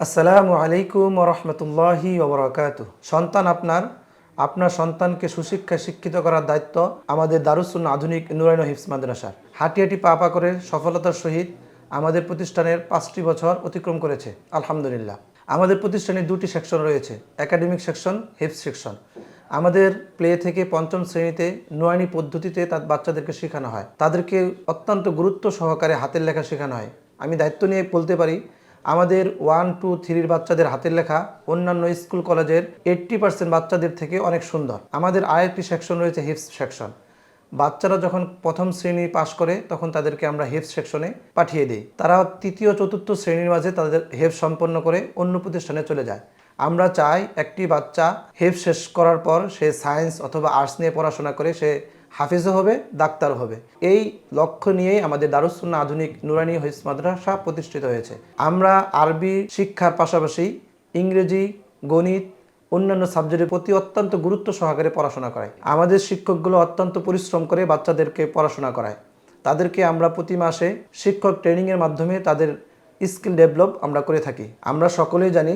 আসসালামু আলাইকুম রহমতুল্লাহি ওবরাকাত সন্তান আপনার আপনার সন্তানকে সুশিক্ষায় শিক্ষিত করার দায়িত্ব আমাদের দারুসুন আধুনিক নুরাইন হিফস মাদ্রাসার। হাঁটি হাঁটি পা পা করে সফলতার সহিত আমাদের প্রতিষ্ঠানের পাঁচটি বছর অতিক্রম করেছে। আলহামদুলিল্লাহ। আমাদের প্রতিষ্ঠানে দুটি সেকশন রয়েছে একাডেমিক সেকশন হিফস সেকশন আমাদের প্লে থেকে পঞ্চম শ্রেণীতে নোয়ানি পদ্ধতিতে তার বাচ্চাদেরকে শেখানো হয়। তাদেরকে অত্যন্ত গুরুত্ব সহকারে হাতের লেখা শেখানো হয়। আমি দায়িত্ব নিয়ে বলতে পারি, আমাদের ওয়ান টু থ্রির বাচ্চাদের হাতের লেখা অন্যান্য স্কুল, কলেজের এইট্টি পার্সেন্ট বাচ্চাদের থেকে অনেক সুন্দর। আমাদের আরেকটি সেকশন রয়েছে হিপস সেকশন বাচ্চারা যখন প্রথম শ্রেণি পাশ করে, তখন তাদেরকে আমরা হেফ সেকশনে পাঠিয়ে দিই। তারা তৃতীয়, চতুর্থ শ্রেণির মাঝে তাদের হেফ সম্পন্ন করে অন্য প্রতিষ্ঠানে চলে যায়। আমরা চাই একটি বাচ্চা হেফ শেষ করার পর সে সায়েন্স অথবা আর্টস নিয়ে পড়াশোনা করে সে হাফিজও হবে ডাক্তার হবে। এই লক্ষ্য নিয়েই আমাদের দারুসুন্না আধুনিক নুরানি হিফজ মাদ্রাসা প্রতিষ্ঠিত হয়েছে। আমরা আরবি শিক্ষার পাশাপাশি ইংরেজি, গণিত অন্যান্য সাবজেক্টের প্রতি অত্যন্ত গুরুত্ব সহকারে পড়াশোনা করায়। আমাদের শিক্ষকগুলো অত্যন্ত পরিশ্রম করে বাচ্চাদেরকে পড়াশোনা করায়। তাদেরকে আমরা প্রতি মাসে শিক্ষক ট্রেনিংয়ের মাধ্যমে তাদের স্কিল ডেভেলপ আমরা করে থাকি। আমরা সকলেই জানি,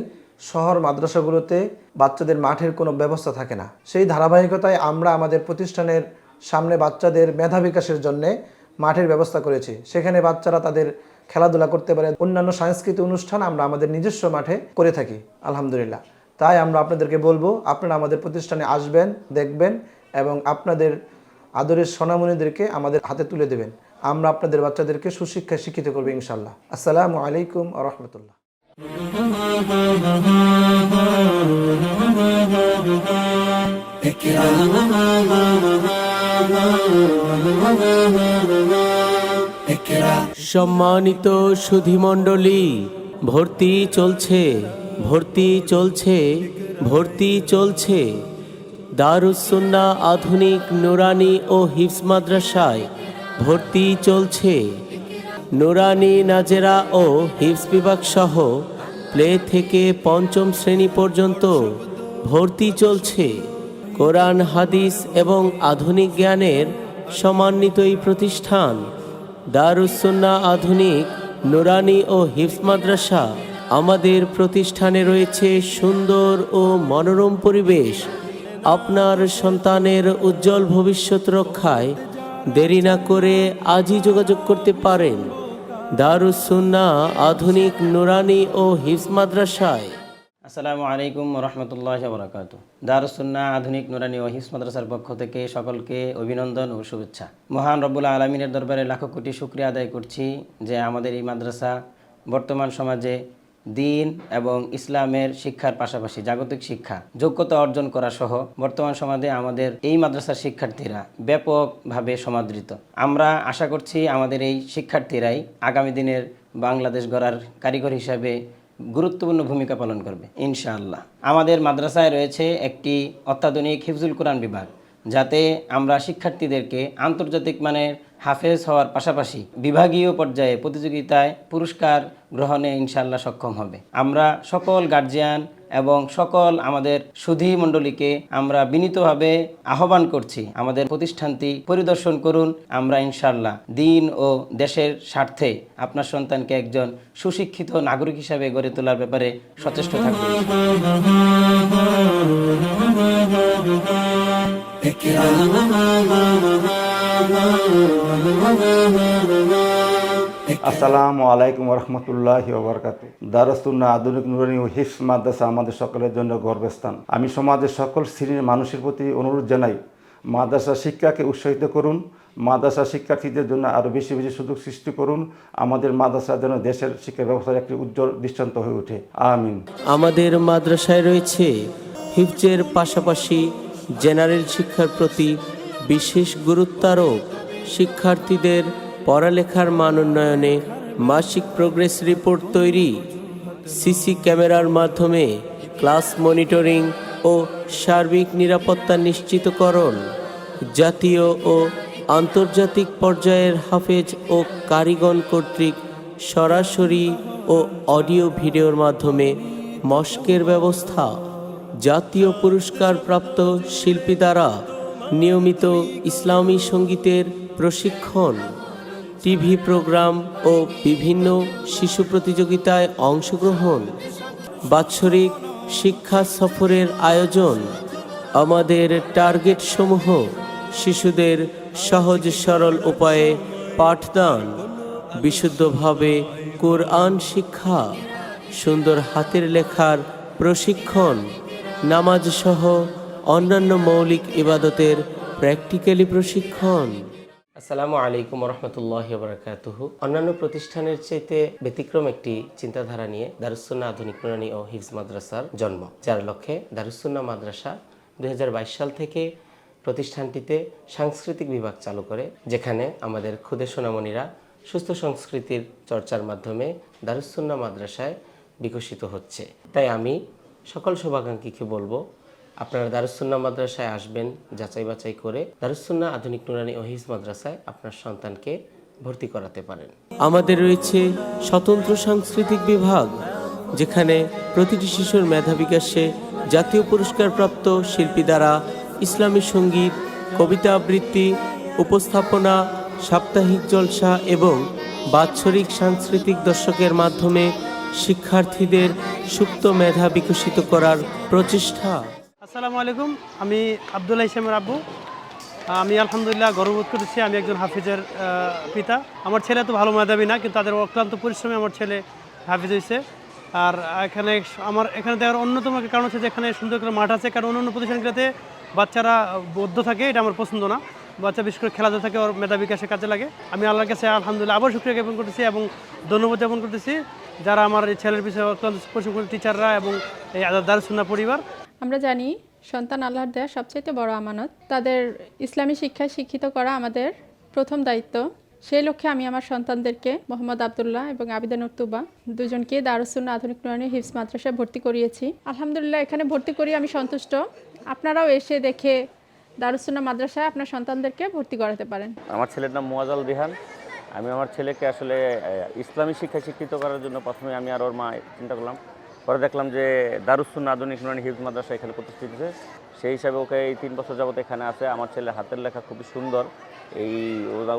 শহর মাদ্রাসাগুলোতে বাচ্চাদের মাঠের কোনো ব্যবস্থা থাকে না। সেই ধারাবাহিকতায় আমরা আমাদের প্রতিষ্ঠানের সামনে বাচ্চাদের মেধা বিকাশের জন্যে মাঠের ব্যবস্থা করেছি। সেখানে বাচ্চারা তাদের খেলাধুলা করতে পারে। অন্যান্য সাংস্কৃতিক অনুষ্ঠান আমরা আমাদের নিজস্ব মাঠে করে থাকি। আলহামদুলিল্লাহ। তাই আমরা আপনাদেরকে বলব, আপনারা আমাদের প্রতিষ্ঠানে আসবেন, দেখবেন এবং আপনাদের আদরের সোনামণিদেরকে আমাদের হাতে তুলে দেবেন। আমরা আপনাদের বাচ্চাদেরকে সুশিক্ষায় শিক্ষিত করব ইনশাল্লাহ আসসালামু আলাইকুম রহমতুল্লাহ। সম্মানিত সুধীমণ্ডলী, ভর্তি চলছে। ভর্তি চলছে ভর্তি চলছে। দারুসুন্না আধুনিক নুরানি ও হিফস মাদ্রাসায় ভর্তি চলছে। নুরানি, নাজেরা ও হিফস বিভাগ সহ প্লে থেকে পঞ্চম শ্রেণি পর্যন্ত ভর্তি চলছে। কোরআন, হাদিস এবং আধুনিক জ্ঞানের সমন্বিত এই প্রতিষ্ঠান। দারুসুন্না আধুনিক নুরানি ও হিফস মাদ্রাসা আমাদের প্রতিষ্ঠানে রয়েছে সুন্দর ও মনোরম পরিবেশ। আপনার সন্তানের উজ্জ্বল ভবিষ্যৎ রক্ষায় দেরি না করে আজই যোগাযোগ করতে পারেন। দারুসুন্না আধুনিক নুরানি ও হিফস মাদ্রাসায়। আসসালামু আলাইকুম রহমতুল্লাহ বরাকাত দারুসুন্না আধুনিক নুরানি ও হিফস মাদ্রাসার পক্ষ থেকে সকলকে অভিনন্দন ও শুভেচ্ছা। মহান রব্বুল আলমিনের দরবারে লাখো কোটি শুক্রিয়া আদায় করছি যে আমাদের এই মাদ্রাসা বর্তমান সমাজে দিন এবং ইসলামের শিক্ষার পাশাপাশি জাগতিক শিক্ষা যোগ্যতা অর্জন করা সহ বর্তমান সমাজে আমাদের এই মাদ্রাসার শিক্ষার্থীরা ব্যাপকভাবে সমাদৃত। আমরা আশা করছি আমাদের এই শিক্ষার্থীরাই আগামী দিনের বাংলাদেশ গড়ার কারিগর হিসাবে গুরুত্বপূর্ণ ভূমিকা পালন করবে, ইনশাআল্লাহ। আমাদের মাদ্রাসায় রয়েছে একটি অত্যাধুনিক হিফজুল কোরআন বিভাগ। যাতে আমরা শিক্ষার্থীদেরকে আন্তর্জাতিক মানের হাফেজ হওয়ার পাশাপাশি বিভাগীয় পর্যায়ে প্রতিযোগিতায় পুরস্কার গ্রহণে ইনশাল্লাহ সক্ষম হবে। আমরা সকল গার্জিয়ান এবং সকল আমাদের সুধী মণ্ডলীকে আমরা বিনীতভাবে আহ্বান করছি, আমাদের প্রতিষ্ঠানটি পরিদর্শন করুন। আমরা ইনশাল্লাহ দিন ও দেশের স্বার্থে আপনার সন্তানকে একজন সুশিক্ষিত নাগরিক হিসাবে গড়ে তোলার ব্যাপারে সচেষ্ট থাকবে। আসসালামু আলাইকুম রহমতুল্লাহ ওবরকাত দারস্তুন্না আধুনিক নুরানি ও হিফস মাদ্রাসা আমাদের সকলের জন্য গর্বস্থান। আমি সমাজের সকল শ্রেণির মানুষের প্রতি অনুরোধ জানাই, মাদ্রাসা শিক্ষাকে উৎসাহিত করুন, মাদ্রাসা শিক্ষার্থীদের জন্য আরও বেশি বেশি সুযোগ সৃষ্টি করুন, আমাদের মাদ্রাসা যেন দেশের শিক্ষা ব্যবস্থার একটি উজ্জ্বল দৃষ্টান্ত হয়ে ওঠে। আমিন। আমাদের মাদ্রাসায় রয়েছে হিফজের পাশাপাশি জেনারেল শিক্ষার প্রতি বিশেষ গুরুত্বারোপ শিক্ষার্থীদের পড়ালেখার মান উন্নয়নে মাসিক প্রোগ্রেস রিপোর্ট তৈরি। সিসি ক্যামেরার মাধ্যমে ক্লাস মনিটরিং ও সার্বিক নিরাপত্তা নিশ্চিতকরণ, জাতীয় ও আন্তর্জাতিক পর্যায়ের হাফেজ ও কারিগণ কর্তৃক সরাসরি ও অডিও ভিডিওর মাধ্যমে মস্কের ব্যবস্থা জাতীয় পুরস্কার প্রাপ্ত শিল্পী দ্বারা নিয়মিত ইসলামী সঙ্গীতের প্রশিক্ষণ, টিভি প্রোগ্রাম ও বিভিন্ন শিশু প্রতিযোগিতায় অংশগ্রহণ, বাৎসরিক শিক্ষা সফরের আয়োজন, আমাদের টার্গেট সমূহ শিশুদের সহজ সরল উপায়ে পাঠদান, বিশুদ্ধভাবে কোরআন শিক্ষা, সুন্দর হাতের লেখার প্রশিক্ষণ নামাজ সহ অন্যান্য মৌলিক ইবাদতের প্র্যাকটিক্যালি প্রশিক্ষণ। আসসালামু আলাইকুম রহমতুল্লাহ বরকাতুহ অন্যান্য প্রতিষ্ঠানের চাইতে ব্যতিক্রম একটি চিন্তাধারা নিয়ে দারুসুন্না আধুনিক নুরানি ও হিফজ মাদ্রাসার জন্ম, যার লক্ষ্যে দারুসুন্না মাদ্রাসা দুই হাজার বাইশ সাল থেকে প্রতিষ্ঠানটিতে সাংস্কৃতিক বিভাগ চালু করে, যেখানে আমাদের ক্ষুদে সোনামণিরা সুস্থ সংস্কৃতির চর্চার মাধ্যমে দারুসুন্না মাদ্রাসায় বিকশিত হচ্ছে। তাই আমি সকল শুভাকাঙ্ক্ষীকে বলব, আপনারা দারুসুন্না মাদ্রাসায় আসবেন যাচাই বাছাই করে। দারুসুন্না আধুনিক নুরানি ও হিজ মাদ্রাসায় আপনার সন্তানকে ভর্তি করাতে পারেন। আমাদের রয়েছে স্বতন্ত্র সাংস্কৃতিক বিভাগ, যেখানে প্রতিটি শিশুর মেধা বিকাশে জাতীয় পুরস্কারপ্রাপ্ত শিল্পী দ্বারা ইসলামী সংগীত, কবিতা আবৃত্তি, উপস্থাপনা, সাপ্তাহিক জলসা এবং বাৎসরিক সাংস্কৃতিক দর্শকের মাধ্যমে শিক্ষার্থীদের সুপ্ত মেধা বিকশিত করার প্রচেষ্টা। আসসালামু আলাইকুম, আমি আবদুল্লাহ ইসলামের আব্বু। আমি আলহামদুলিল্লাহ গর্ববোধ করেছি আমি একজন হাফিজের পিতা। আমার ছেলে তো ভালো মেধাবী না, কিন্তু তাদের অক্লান্ত পরিশ্রমে আমার ছেলে হাফিজ হয়েছে। আর এখানে আমার, এখানে দেখার অন্যতম কারণ হচ্ছে যে এখানে সুন্দর করে মাঠ আছে, কারণ অন্যান্য প্রতিষ্ঠানগুলোতে বাচ্চারা বদ্ধ থাকে, এটা আমার পছন্দ না। বাচ্চা বিশেষ করে খেলাধুলা থাকে ওর মেধা বিকাশে কাজে লাগে। আমি আল্লাহর কাছে আলহামদুলিল্লাহ আবার শুক্রিয়া জ্ঞাপন করতেছি এবং ধন্যবাদ জ্ঞাপন করতেছি যারা আমার এই ছেলের পিছনে অত্যন্ত পরিশ্রম টিচাররা এবং এই দারুসুন্না পরিবার। আমরা জানি সন্তান আল্লাহর দেয়া সবচেয়ে বড় আমানত। তাদের ইসলামী শিক্ষায় শিক্ষিত করা আমাদের প্রথম দায়িত্ব। সেই লক্ষ্যে আমি আমার সন্তানদেরকে মোহাম্মদ আবদুল্লাহ এবং আবিদা নুরতুবা দুজনকে দারুসুন্না আধুনিক নুরানি হিফস মাদ্রাসায় ভর্তি করিয়েছি। আলহামদুলিল্লাহ এখানে ভর্তি করি আমি সন্তুষ্ট। আপনারাও এসে দেখে দারুসুন্না মাদ্রাসায় আপনার সন্তানদেরকে ভর্তি করাতে পারেন। আমার ছেলের নাম মোয়াজাল বিহান। আমি আমার ছেলেকে আসলে ইসলামী শিক্ষা শিক্ষিত করার জন্য প্রথমে আমি আর ওর মা চিন্তা করলাম। পরে দেখলাম যে দারুসুন আধুনিক নুরানি হিফজ মাদ্রাসা এখানে প্রতিষ্ঠিত হয়েছে। সেই হিসাবে ওকে এই তিন বছর যাবত এখানে আছে। আমার ছেলে হাতের লেখা খুবই সুন্দর। এই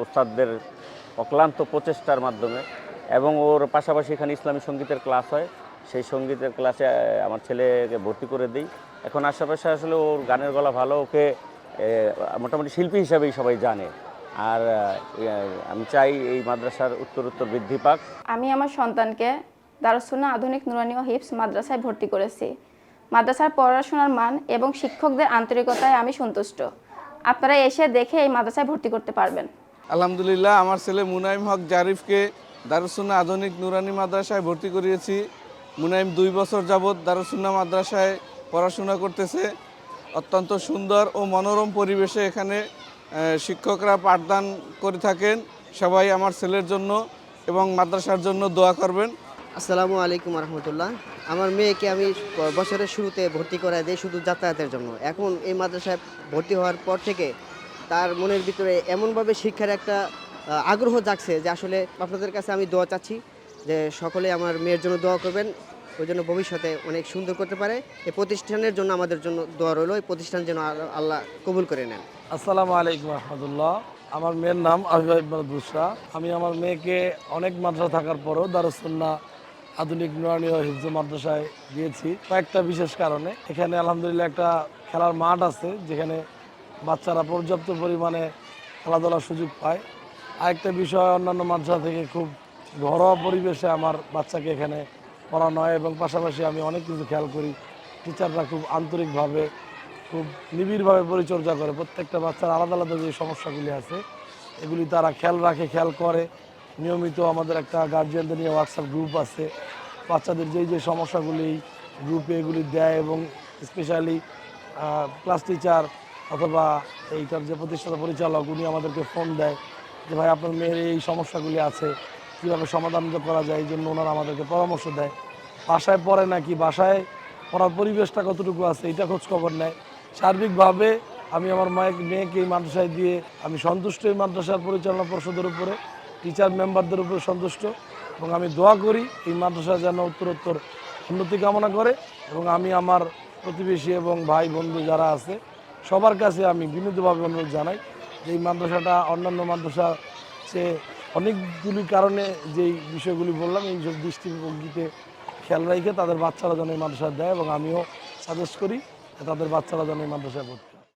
উস্তাদদের অক্লান্ত প্রচেষ্টার মাধ্যমে। এবং ওর পাশাপাশি এখানে ইসলামী সঙ্গীতের ক্লাস হয়। সেই সঙ্গীতের ক্লাসে আমার ছেলেকে ভর্তি করে দিই। এখন আশেপাশে আসলে ওর গানের গলা ভালো। ওকে মোটামুটি শিল্পী হিসাবেই সবাই জানে। আর আমি চাই এই মাদ্রাসার উত্তর উত্তর বৃদ্ধি পাক। আমি আমার সন্তানকে দারুসুন্না আধুনিক নুরানি ও হিপস মাদ্রাসায় ভর্তি করেছি। মাদ্রাসার পড়াশোনার মান এবং শিক্ষকদের আন্তরিকতায় আমি সন্তুষ্ট। আপনারা এসে দেখে এই মাদ্রাসায় ভর্তি করতে পারবেন। আলহামদুলিল্লাহ আমার ছেলে মুনাইম হক জারিফকে দারুসুন্না আধুনিক নুরানি মাদ্রাসায় ভর্তি করিয়েছি। মুনাইম দুই বছর যাবৎ দারুসুন্না মাদ্রাসায় পড়াশোনা করতেছে। অত্যন্ত সুন্দর ও মনোরম পরিবেশে এখানে শিক্ষকরা পাঠদান করে থাকেন। সবাই আমার ছেলের জন্য এবং মাদ্রাসার জন্য দোয়া করবেন। আসসালামু আলাইকুম রহমতুল্লাহ। আমার মেয়েকে আমি বছরের শুরুতে ভর্তি করাই দিই শুধু যাতায়াতের জন্য। এখন এই মাদ্রাসায় ভর্তি হওয়ার পর থেকে তার মনের ভিতরে এমনভাবে শিক্ষার একটা আগ্রহ জাগছে যে আসলে আপনাদের কাছে আমি দোয়া চাচ্ছি যে সকলে আমার মেয়ের জন্য দোয়া করবেন। ওই জন্য ভবিষ্যতে অনেক সুন্দর করতে পারে। এই প্রতিষ্ঠানের জন্য আমাদের জন্য দোয়া রইল, এই প্রতিষ্ঠান যেন আল্লাহ- কবুল করে নেন। আসসালামু আলাইকুম রহমতুল্লাহ। আমার মেয়ের নাম আবিবা ইকবাল বুসরা। আমি আমার মেয়েকে অনেক মাদ্রাসা থাকার পরও দারুসুন্না আধুনিক নুরানি ও হিফজ মাদ্রাসায় দিয়েছি। কয়েকটা বিশেষ কারণে। এখানে আলহামদুলিল্লাহ একটা খেলার মাঠ আছে, যেখানে বাচ্চারা পর্যাপ্ত পরিমাণে খেলাধুলার সুযোগ পায়। আরেকটা বিষয়, অন্যান্য মাদ্রাসা থেকে খুব ঘরোয়া পরিবেশে আমার বাচ্চাকে এখানে পড়ানো হয় এবং পাশাপাশি আমি অনেক কিছু খেয়াল করি। টিচাররা খুব আন্তরিকভাবে, খুব নিবিড়ভাবে পরিচর্যা করে। প্রত্যেকটা বাচ্চার আলাদা আলাদা যে সমস্যাগুলি আছে, এগুলি তারা খেয়াল রাখে, খেয়াল করে। নিয়মিত আমাদের একটা গার্জিয়ানদের নিয়ে হোয়াটসঅ্যাপ গ্রুপ আছে। বাচ্চাদের যেই যে সমস্যাগুলি গ্রুপে এগুলি দেয় এবং স্পেশালি ক্লাস টিচার অথবা এইটার যে প্রতিষ্ঠাতা পরিচালক, উনি আমাদেরকে ফোন দেয় যে, ভাই, আপনার মেয়ের এই সমস্যাগুলি আছে। কীভাবে সমাধান করা যায়, এই জন্য ওনারা আমাদেরকে পরামর্শ দেয়। বাসায় পড়ে নাকি? বাসায় পড়ার পরিবেশটা কতটুকু আছে, এটা খোঁজ খবর নেয়। সার্বিকভাবে আমি আমার মায়ের, মেয়েকে এই মাদ্রাসায় দিয়ে আমি সন্তুষ্ট এই মাদ্রাসার পরিচালনা পর্ষদের উপরে টিচার মেম্বারদের উপরে সন্তুষ্ট এবং আমি দোয়া করি এই মাদ্রাসা যেন উত্তরোত্তর উন্নতি কামনা করে এবং আমি আমার প্রতিবেশী এবং ভাই, বন্ধু যারা আছে, সবার কাছে আমি বিনীতভাবে অনুরোধ জানাই যে এই মাদ্রাসাটা অন্যান্য মাদ্রাসা সে অনেকগুলি কারণে যেই বিষয়গুলি বললাম, এই সব দৃষ্টিভঙ্গিতে খেয়াল রেখে তাদের বাচ্চারা যেন এই মাদ্রাসায় দেয় এবং আমিও সাজেস্ট করি তাদের বাচ্চারা যেন এই মাদ্রাসায় হয়।